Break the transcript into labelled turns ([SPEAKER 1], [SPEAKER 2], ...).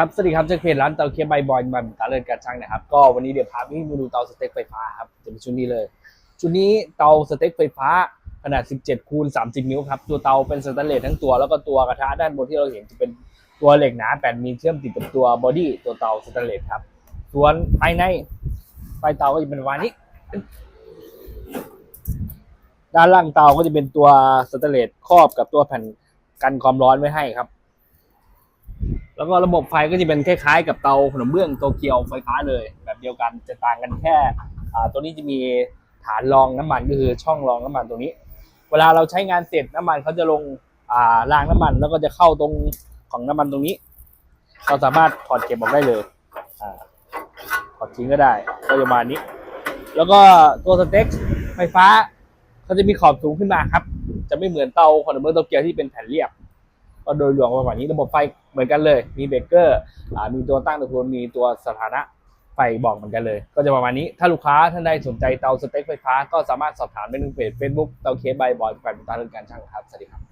[SPEAKER 1] ครับสวัสดีครับจากเพจร้านเตาเคียบใบบอยมันตาเลิศการช่างนะครับ ก็วันนี้เดี๋ยวพาพี่มาดูเตาสเต็กไฟฟ้าครับจะเป็นชุดนี้เลย ชุดนี้เตาสเต็กไฟฟ้าขนาด 17 คูณ 30 นิ้วครับ ตัวเตาเป็นสแตนเลสทั้งตัว แล้วก็ตัวกระทะด้านบนที่เราเห็นจะเป็นตัวเหล็กหนา8มิลเชื่อมติดกับตัวบอดี้ตัวเตาสแตนเลสครับ ส่วนภายในไฟเตาก็จะเป็นประมานี้ด้านล่างเตาก็จะเป็นตัวสแตนเลสครอบกับตัวแผ่นกันความร้อนไว้ให้ครับ แล้วก็ระบบไฟก็จะเป็นคล้ายๆ กับเตาขนมเบื้องโตเกียวไฟฟ้าเลย แบบเดียวกันจะต่างกันแค่ตัวนี้จะมีฐานรองน้ำมันก็คือช่องรองน้ำมันตรงนี้ เวลาเราใช้งานเสร็จน้ำมันเขาจะลงรางน้ำมัน แล้วก็จะเข้าตรงของน้ำมันตรงนี้ เราสามารถถอดเก็บออกได้เลยถอดทิ้งก็ได้ก็ประมาณนี้ แล้วก็ตัวสเต็กไฟฟ้าเขาจะมีขอบสูงขึ้นมาครับ จะไม่เหมือนเตาขนมเบื้องโตเกียวที่เป็นแผ่นเรียบ ก็โดยรวมประมาณนี้ระบบไฟเหมือนกันเลย มีเบรกเกอร์มีตัวตั้งตัวควมีตัวสถานะไฟบอกเหมือนกันเลย ก็จะประมาณนี้ถ้าลูกค้าท่านใดสนใจเตาสเต็กไฟฟ้าก็สามารถสอบถามไปทางเพจ Facebook เตาเคสบบอยแฟนตาเรื่องการช่างครับสวัสดีครับ